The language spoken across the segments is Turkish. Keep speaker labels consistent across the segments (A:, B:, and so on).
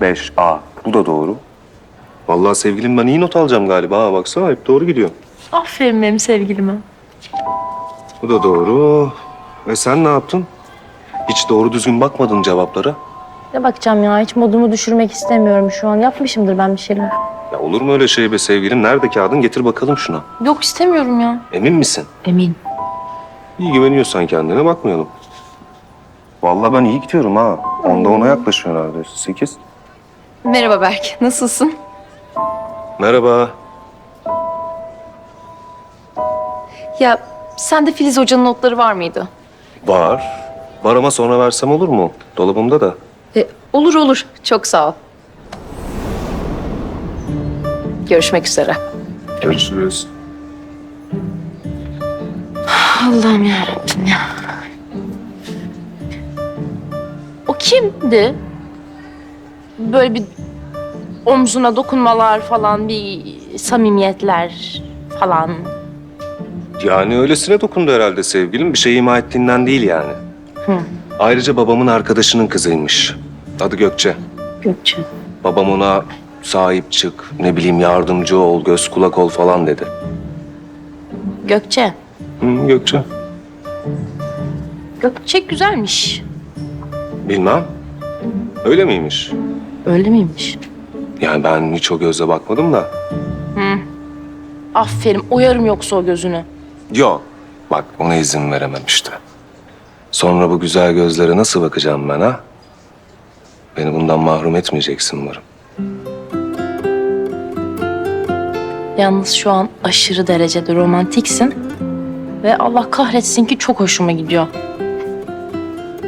A: 5 A. Bu da doğru. Vallahi sevgilim ben iyi not alacağım galiba. Ha, baksana hep doğru gidiyor.
B: Aferin benim sevgilime.
A: Bu da doğru. E sen ne yaptın? Hiç doğru düzgün bakmadın cevaplara.
B: Ne bakacağım ya hiç modumu düşürmek istemiyorum şu an. Yapmışımdır ben bir şeyler.
A: Ya olur mu öyle şey be sevgilim? Nerede kağıdın? Getir bakalım şuna.
B: Yok istemiyorum ya.
A: Emin misin?
B: Emin.
A: İyi güveniyorsan kendine bakmayalım. Vallahi ben iyi gidiyorum ha. Onda ona yaklaşıyor neredeyse. Sekiz.
C: Merhaba Berk, nasılsın?
A: Merhaba.
C: Ya sende Filiz Hoca'nın notları var mıydı?
A: Var. Var ama sonra versem olur mu? Dolabımda da.
C: E, olur olur, çok sağ ol. Görüşmek üzere.
A: Görüşürüz.
B: Allah'ım yarabbim ya. O kimdi? Böyle bir omzuna dokunmalar falan, bir samimiyetler falan.
A: Yani öylesine dokundu herhalde sevgilim. Bir şey ima ettiğinden değil yani.
B: Hı.
A: Ayrıca babamın arkadaşının kızıymış. Adı Gökçe.
B: Gökçe.
A: Babam ona sahip çık, ne bileyim yardımcı ol, göz kulak ol falan dedi.
B: Gökçe.
A: Hı, Gökçe.
B: Gökçe güzelmiş.
A: Bilmem. Öyle miymiş?
B: Öyle miymiş?
A: Yani ben hiç o gözle bakmadım da.
B: Aferin, oyarım yoksa o gözünü.
A: Yok. Bak ona izin veremem işte. Sonra bu güzel gözlere nasıl bakacağım ben ha? Beni bundan mahrum etmeyeceksin umarım.
B: Yalnız şu an aşırı derecede romantiksin. Ve Allah kahretsin ki çok hoşuma gidiyor.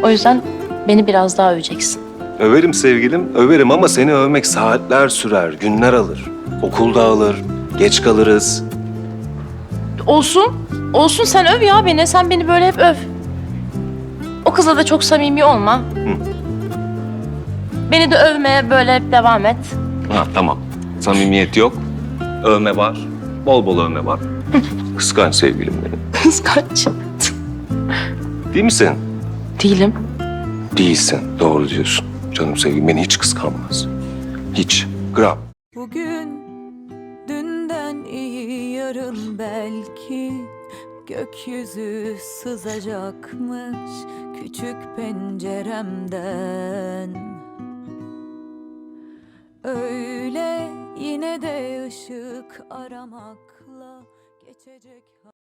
B: O yüzden beni biraz daha öveceksin.
A: Överim sevgilim, överim ama seni övmek saatler sürer, günler alır. Okulda alır, geç kalırız.
B: Olsun. Olsun sen öv ya beni. Sen beni böyle hep öv. O kızla da çok samimi olma. Beni de övmeye böyle hep devam et.
A: Ha tamam. Samimiyet yok, övme var. Bol bol övme var. Kıskanç sevgilim benim.
B: Kıskanç.
A: Değil misin?
B: Değilim.
A: Değilsin, doğru diyorsun. Canım sevgilim beni hiç kıskanmaz. Hiç. Gram.
D: Bugün dünden iyi yarın belki gökyüzü sızacakmış küçük penceremden. Öyle yine de ışık aramakla geçecek.